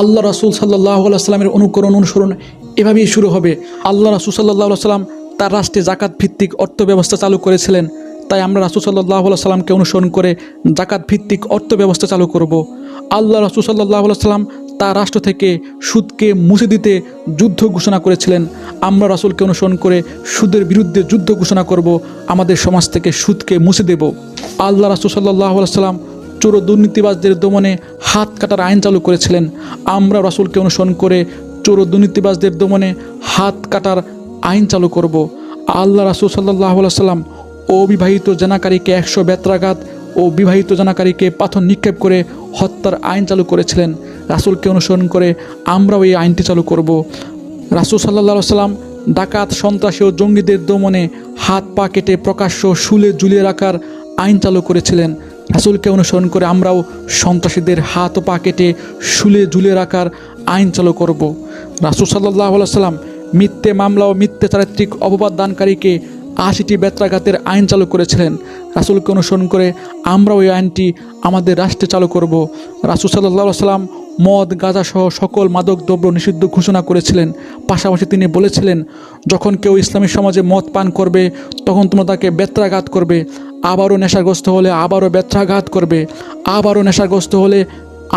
আল্লাহ রাসুল সাল্লাহ সাল্লামের অনুকরণ অনুসরণ এভাবেই শুরু হবে। আল্লাহ রাসুল সাল্লাহ সাল্লাম তার রাষ্ট্রে জাকাত ভিত্তিক অর্থ ব্যবস্থা চালু করেছিলেন। তাই আমরা রাসুল সাল্লাহ সাল্লামকে অনুসরণ করে জাকাত ভিত্তিক অর্থ ব্যবস্থা চালু করব। আল্লাহ রাসুল সাল্লাহ সাল্লাম তার রাষ্ট্র থেকে সুদকে মুছে দিতে যুদ্ধ ঘোষণা করেছিলেন। আমরা রাসুলকে অনুসরণ করে সুদের বিরুদ্ধে যুদ্ধ ঘোষণা করব। আমাদের সমাজ থেকে সুদকে মুছে দেব। আল্লাহ রাসুল সাল্লাহ সাল্লাম চোর ও দুর্নীতিবাজদের দমনে হাত কাটার আইন চালু করেছিলেন। আমরা রাসুলকে অনুসরণ করে চোর ও দুর্নীতিবাজদের দমনে হাত কাটার আইন চালু করব। আল্লাহ রাসুল সাল্লাহ সাল্লাম অবিবাহিত জানাকারীকে একশো বেত্রাঘাত ও বিবাহিত জানাকারীকে পাথর নিক্ষেপ করে হত্যার আইন চালু করেছিলেন। রাসুলকে অনুসরণ করে আমরাও এই আইনটি চালু করব। রাসুল সাল্লাহ সাল্লাম ডাকাত, সন্ত্রাসী ও জঙ্গিদের দমনে হাত পা কেটে প্রকাশ্য শুলে ঝুলিয়ে রাখার আইন চালু করেছিলেন। রাসুলকে অনুসরণ করে আমরাও সন্ত্রাসীদের হাত ও পা কেটে শুলে ঝুলিয়ে রাখার আইন চালু করব। রাসুল সাল্লাহ সাল্লাম মিথ্যে মামলা ও মিথ্যে চারিত্রিক অপবাদ দানকারীকে আশিটি বেত্রাঘাতের আইন চালু করেছিলেন। রাসুলকে অনুসরণ করে আমরা ওই আইনটি আমাদের রাষ্ট্রে চালু করব। রাসুল সাল্লাহ সাল্লাম মদ গাঁজা সহ সকল মাদক দ্রব্য নিষিদ্ধ ঘোষণা করেছিলেন। পাশাপাশি তিনি বলেছিলেন, যখন কেউ ইসলামী সমাজে মদ পান করবে, তখন তোমরা তাকে বেত্রাঘাত করবে। আবারও নেশাগ্রস্ত হলে আবারও ব্যথাঘাত করবে, আবারও নেশাগ্রস্ত হলে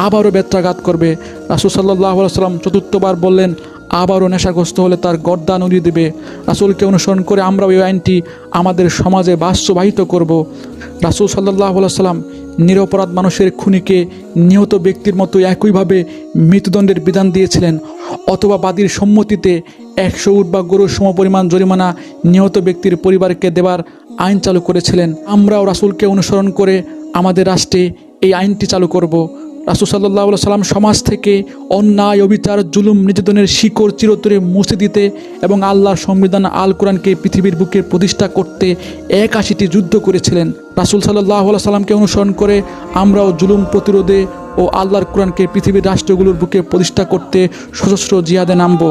আবারও ব্যথাঘাত করবে। রাসুল সাল্লাহ সাল্লাম চতুর্থবার বললেন, আবারও নেশাগ্রস্ত হলে তার গর্দা উড়িয়ে দেবে। রাসুলকে অনুসরণ করে আমরা ওই আইনটি আমাদের সমাজে বাস্তবায়িত করব। রাসুল সাল্লাহ সাল্লাম নিরপরাধ মানুষের খুনিকে নিহত ব্যক্তির মতো একইভাবে মৃত্যুদণ্ডের বিধান দিয়েছিলেন, অথবা বাদীর সম্মতিতে একশো উট বা গরুর সমপরিমাণ জরিমানা নিহত ব্যক্তির পরিবারকে দেবার আইন চালু করেছিলেন। আমরাও রাসুলকে অনুসরণ করে আমাদের রাষ্ট্রে এই আইনটি চালু করব। রাসুল সাল্লাহ সাল্লাম সমাজ থেকে অন্যায়, অবিচার, জুলুম, নির্যাতনের শিকড় চিরতরে মুছে দিতে এবং আল্লাহর সংবিধান আল কোরআনকে পৃথিবীর বুকে প্রতিষ্ঠা করতে একাশিটি যুদ্ধ করেছিলেন। রাসুল সাল্লাহ সাল্লামকে অনুসরণ করে আমরাও জুলুম প্রতিরোধে ও আল্লাহর কোরআনকে পৃথিবীর রাষ্ট্রগুলোর বুকে প্রতিষ্ঠা করতে সশস্ত্র জিহাদে নামব।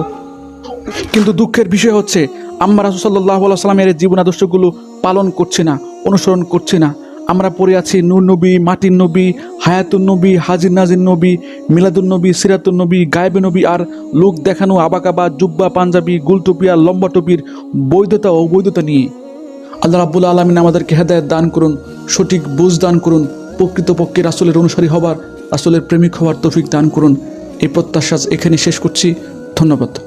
কিন্তু দুঃখের বিষয় হচ্ছে, আমরা রাসুল সাল্লাহ সাল্লামের জীবন আদর্শগুলো পালন করছি না, অনুসরণ করছি না। আমরা পড়ে আছি নূর নবী, মাটির নবী, হায়াতুন নবী, হাজির নাজির নবী মিলাদুল নবী সিরাতুল নবী, গায়েবে নবী আর লোক দেখানো আবাকাবা, জুব্বা, পাঞ্জাবি, গুলটুপিয়া, লম্বা টুপির বৈধতা ও অবৈধতা নিয়ে। আল্লাহ রাবুল আলমিন আমাদেরকে হেদায়ত দান করুন, সঠিক বুঝ দান করুন, প্রকৃতপক্ষে রাসুলের অনুসারী হবার, রাসুলের প্রেমিক হওয়ার তৌফিক দান করুন। এই প্রত্যাশা এখানে শেষ করছি। ধন্যবাদ।